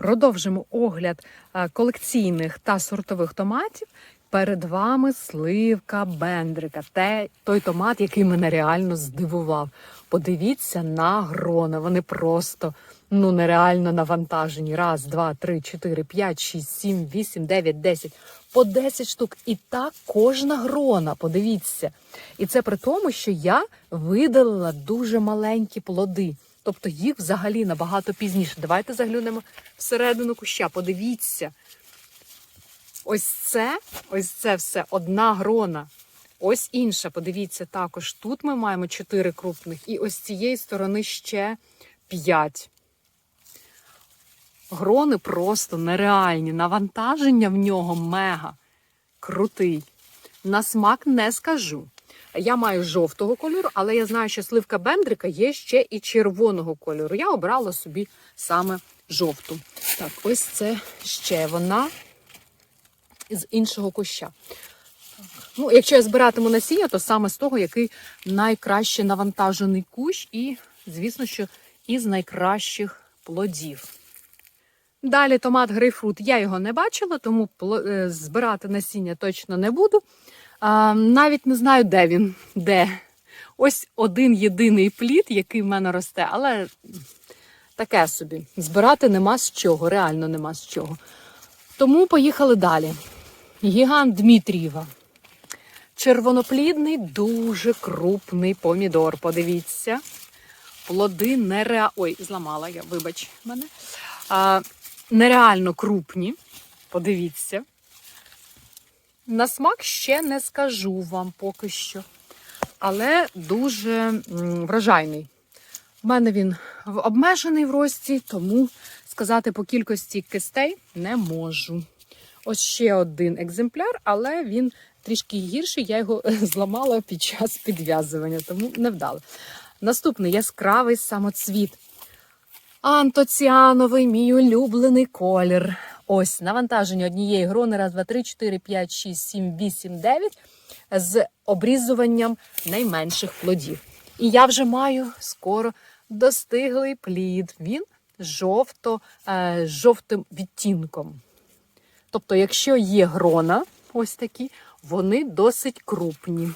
Продовжимо огляд е, колекційних та сортових томатів. Перед вами сливка бендрика. Те, той томат, який мене реально здивував. Подивіться на грона. Вони просто ну нереально навантажені. Раз, два, три, чотири, п'ять, шість, сім, вісім, дев'ять, десять. По 10 штук. І так кожна грона. Подивіться. І це при тому, що я видалила дуже маленькі плоди. Тобто їх взагалі набагато пізніше. Давайте заглянемо всередину куща. Подивіться. Ось це, ось це все одна грона. Ось інша. Подивіться, також тут ми маємо чотири крупних, і ось цієї сторони ще п'ять. Грони просто нереальні. Навантаження в нього мега крутий. На смак не скажу. Я маю жовтого кольору, але я знаю, що сливка бендрика є ще і червоного кольору. Я обрала собі саме жовту. Так, ось це ще вона з іншого куща. Ну, якщо я збиратиму насіння, то саме з того, який найкраще навантажений кущ, і, звісно, що із найкращих плодів. Далі томат грейпфрут. Я його не бачила, тому е, збирати насіння точно не буду. А, навіть не знаю, де він. Де. Ось один єдиний плід, який в мене росте, але таке собі. Збирати нема з чого, реально нема з чого. Тому поїхали далі. Гігант Дмитрієва. Червоноплідний, дуже крупний помідор. Подивіться. Плоди нереально. Ой, зламала я, вибач мене. А, нереально крупні. Подивіться. На смак ще не скажу вам поки що. Але дуже м, врожайний. У мене він обмежений в рості, тому сказати по кількості кистей не можу. Ось ще один екземпляр, але він трішки гірший. Я його зламала під час підв'язування, тому не вдало. Наступний яскравий самоцвіт. Антоціановий, мій улюблений колір. Ось навантаження однієї грони. Раз, два, три, чотири, п'ять, шість, сім, вісім, дев'ять з обрізуванням найменших плодів. І я вже маю скоро достиглий плід. Він жовто, е, відтінком. Тобто, якщо є грона, ось такі, вони досить крупні.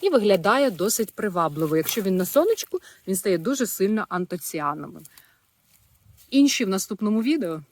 І виглядає досить привабливо. Якщо він на сонечку, він стає дуже сильно антоціановим. Інші в наступному відео.